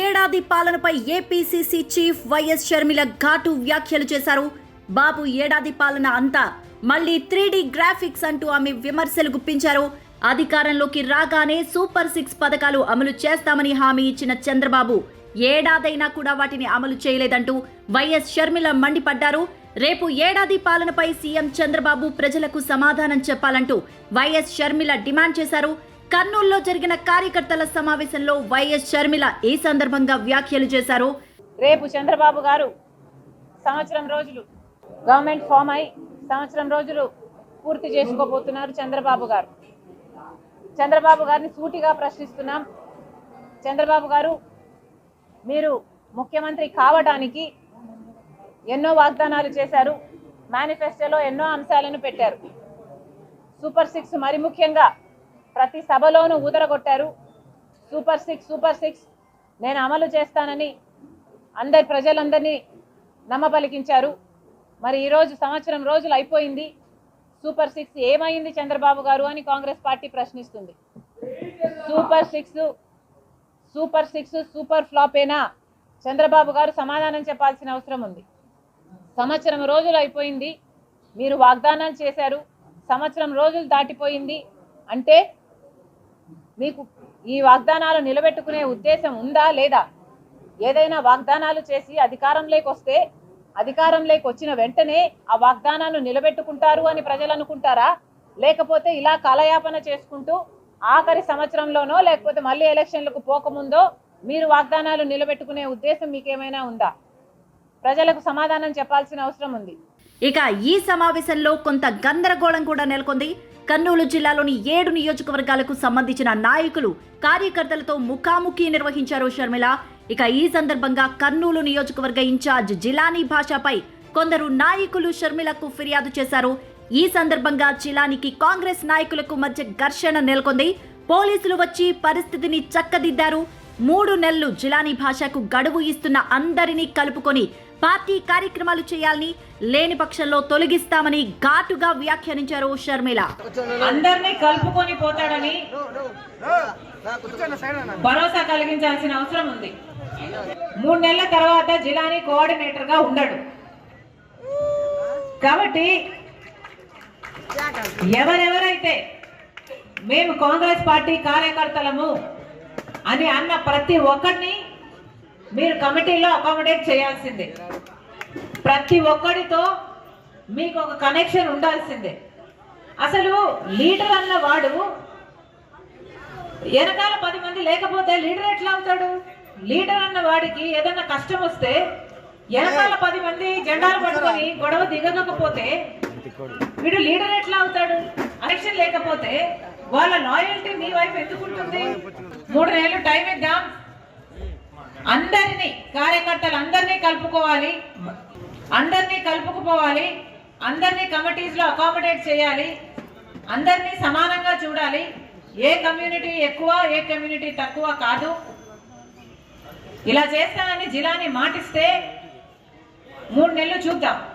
ఏడాది పాలనపై APCC chief YS Sharmila ఘాటు వ్యాఖ్యలు చేశారు. బాబు ఏడాది పాలన అంతా మళ్ళీ త్రీ గ్రాఫిక్స్ అంటూ ఆమె విమర్శలు గుప్పించారు. అధికారంలోకి రాగానే సూపర్ సిక్స్ పథకాలు అమలు చేస్తామని హామీ ఇచ్చిన చంద్రబాబు ఏడాదైనా కూడా వాటిని అమలు చేయలేదంటూ వైఎస్ షర్మిల మండిపడ్డారు. రేపు ఏడాది పాలనపై సీఎం చంద్రబాబు ప్రజలకు సమాధానం చెప్పాలంటూ వైఎస్ షర్మిల డిమాండ్ చేశారు. కర్నూలులో జరిగిన కార్యకర్తల సమావేశంలో వైఎస్ షర్మిల ఈ సందర్భంగా వ్యాఖ్యలు చేశారు. రేపు చంద్రబాబు గారు సంవత్సరం రోజులు గవర్నమెంట్ ఫామ్ అయి సంవత్సరం రోజులు పూర్తి చేసుకోబోతున్నారు చంద్రబాబు గారు. చంద్రబాబు గారిని సూటిగా ప్రశ్నిస్తున్నాం. చంద్రబాబు గారు మీరు ముఖ్యమంత్రి కావడానికి ఎన్నో వాగ్దానాలు చేశారు. మేనిఫెస్టోలో ఎన్నో అంశాలను పెట్టారు. సూపర్ సిక్స్ మరి ముఖ్యంగా ప్రతి సభలోనూ ఊదరగొట్టారు. Super six super six. నేను అమలు చేస్తానని అందరి ప్రజలందరినీ నమ్మపలికించారు. మరి ఈరోజు సంవత్సరం రోజులు అయిపోయింది. సూపర్ సిక్స్ ఏమైంది చంద్రబాబు గారు అని Congress party ప్రశ్నిస్తుంది. Super six super six super ఫ్లాపేనా Chandrababu గారు సమాధానం చెప్పాల్సిన అవసరం ఉంది. సంవత్సరం రోజులు అయిపోయింది. మీరు వాగ్దానాలు చేశారు. సంవత్సరం రోజులు దాటిపోయింది. అంటే మీకు ఈ వాగ్దానాలు నిలబెట్టుకునే ఉద్దేశం ఉందా లేదా? ఏదైనా వాగ్దానాలు చేసి అధికారంలోకి వస్తే అధికారంలోకి వచ్చిన వెంటనే ఆ వాగ్దానాలు నిలబెట్టుకుంటారు అని ప్రజలు అనుకుంటారా? లేకపోతే ఇలా కాలయాపన చేసుకుంటూ ఆఖరి సంవత్సరంలోనో లేకపోతే మళ్ళీ ఎలక్షన్లకు పోకముందో మీరు వాగ్దానాలు నిలబెట్టుకునే ఉద్దేశం మీకేమైనా ఉందా? ప్రజలకు సమాధానం చెప్పాల్సిన అవసరం ఉంది. ఇక ఈ సమావేశంలో కొంత గందరగోళం కూడా నెలకొంది. కర్నూలు జిల్లాలోని ఏడు నియోజకవర్గాలకు సంబంధించిన నాయకులు కార్యకర్తలతో ముఖాముఖి నిర్వహించారు షర్మిల. ఇక ఈ సందర్భంగా కర్నూలు నియోజకవర్గ ఇన్ఛార్జ్ జిలానీ భాషపై కొందరు నాయకులు షర్మిలకు ఫిర్యాదు చేశారు. ఈ సందర్భంగా జిలానికి కాంగ్రెస్ నాయకులకు మధ్య ఘర్షణ నెలకొంది. పోలీసులు వచ్చి పరిస్థితిని చక్కదిద్దారు. మూడు నెలలు జిలానీ భాషకు గడువు ఇస్తున్న అందరినీ కలుపుకొని పార్టీ కార్యక్రమాలు చేయాలని లేని పక్షంలో తొలగిస్తామని ఘాటుగా వ్యాఖ్యానించారు షర్మిల. అందరినీ కలుపుకొని పోతాడని భరోసా కలిగించాల్సిన అవసరం ఉంది. మూడు నెలల తర్వాత జిలాని కోఆర్డినేటర్గా ఉండడు. కాబట్టి ఎవరెవరైతే మేము కాంగ్రెస్ పార్టీ కార్యకర్తలము అని అన్న ప్రతి ఒక్కరిని మీరు కమిటీలో అకామిడేట్ చేయాల్సిందే. ప్రతి ఒక్కడితో మీకు ఒక కనెక్షన్ ఉండాల్సిందే. అసలు లీడర్ అన్న వాడు వెనకాల పది మంది లేకపోతే లీడర్ ఎట్లా అవుతాడు? లీడర్ అన్న వాడికి ఏదైనా కష్టం వస్తే వెనకాల పది మంది జెండాలు పట్టుకొని గొడవ దిగకపోతే వీడు లీడర్ ఎట్లా అవుతాడు? కనెక్షన్ లేకపోతే వాళ్ళ లాయల్టీ మీ వైపు ఎందుకుంటుంది మూడు నెలలు టైం ఇద్దాం. అందరినీ కార్యకర్తలు అందరినీ కలుపుకోవాలి. అందరినీ కలుపుకుపోవాలి. అందరినీ కమిటీస్లో అకామిడేట్ చేయాలి. అందరినీ సమానంగా చూడాలి. ఏ కమ్యూనిటీ ఎక్కువ ఏ కమ్యూనిటీ తక్కువ కాదు. ఇలా చేస్తానని జిల్లాని మాటిస్తే మూడు నెలలు చూద్దాం.